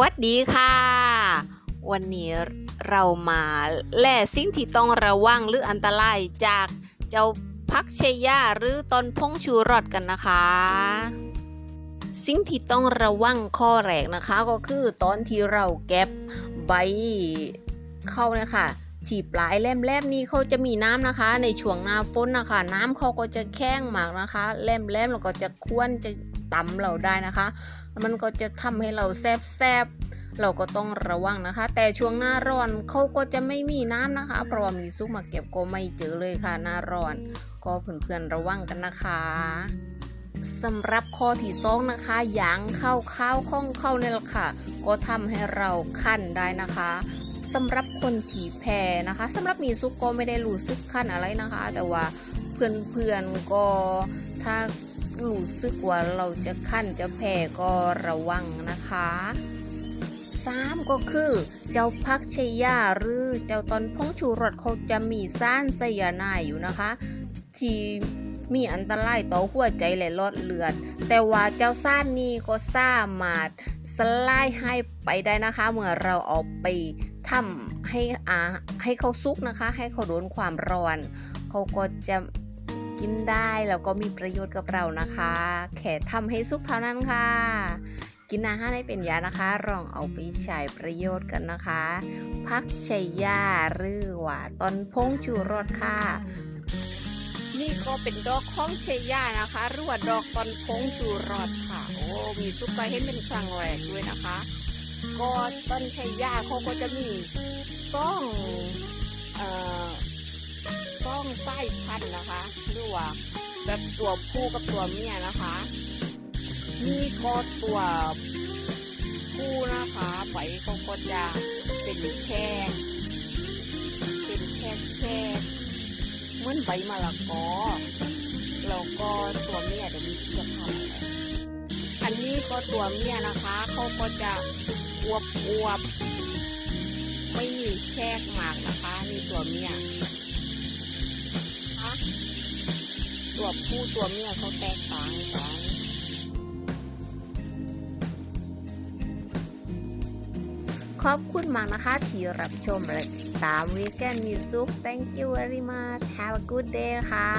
วัสดีค่ะ วันนี้เรามาแล่สิ่งที่ต้องระวังหรืออันตรายจากเจ้าพักเชยาหรือต้นพงชูรสกันนะคะ สิ่งที่ต้องระวังข้อแรกนะคะก็คือตอนที่เราแก็บใบเข้าเนี่ยค่ะที่ปลายแหลมๆนี้เขาจะมีน้ำนะคะ ในช่วงหน้าฝนนะคะ น้ำเขาก็จะแข้งมากนะคะแหลมๆแล้วก็จะควนจะต่ำเราได้นะคะ มันก็จะทำให้เราแซบแซบเราก็ต้องระวังนะคะ แต่ช่วงหน้าร้อนเขาก็จะไม่มีน้ำนะคะ เพราะว่ามีซุกมาเก็บก็ไม่เจอเลยค่ะหน้าร้อน ก็เพื่อนๆระวังกันนะคะสำหรับข้อที่สองนะคะยางเข้าข้าวข้องเข้าเนี่ยแหละค่ะ ก็ทำให้เราคันได้นะคะสำหรับคนที่แพ้นะคะสำหรับมีซุกก็ไม่ได้รู้สึกคันอะไรนะคะ แต่ว่าเพื่อนๆก็ถ้า รู้สึกว่าเราจะขั้นจะแพ้ก็ระวังนะคะสามก็คือ เจ้าพักชยาหรือเจ้าตอนพงชูรสเขาจะมีสารไซยาไนอยู่นะคะที่มีอันตรายต่อหัวใจและหลอดเลือด แต่ว่าเจ้าสารนี้ก็สามารถสลายให้ไปได้นะคะ เมื่อเราเอาไปทำให้อาให้เขาซุกนะคะ ให้เขาโดนความร้อน เขาก็จะ กินได้แล้วก็มีประโยชน์กับเรานะคะ แค่ทำให้สุกเท่านั้นค่ะ กินอาหารให้เป็นยานะคะลองเอาไปใช้ประโยชน์กันนะคะ พักชัยยาหรือว่าต้นพงชูรสค่ะนี่ก็เป็นดอกของชัยยานะคะหรือว่าดอกต้นพงชูรสค่ะ โอ้มีซุปไปเห็นเป็นครั้งแรกด้วยนะคะ ก็ต้นชัยยาเขาก็จะมีซ่องเอ่อซ่อง ไส้พันธุ์นะคะหรือว่าแบบตัวผู้กับตัวเมียนะคะนี่ก็ตัวผู้นะคะใบเขาก็จะเป็นแค่เป็นแค่แค่เหมือนใบมะละกอแล้วก็ตัวเมียเดี๋ยวมีเสื้อผ้าอันนี้ก็ตัวเมียนะคะเขาก็จะอวบอวบไม่มีแชกมากนะคะนี่ตัวเมีย ตัวผู้ตัวเมียเขาแตกต่างกันขอบคุณมากนะคะที่รับชมและตามวีแกนมิวสุก Thank you very much Have a good day ค่ะ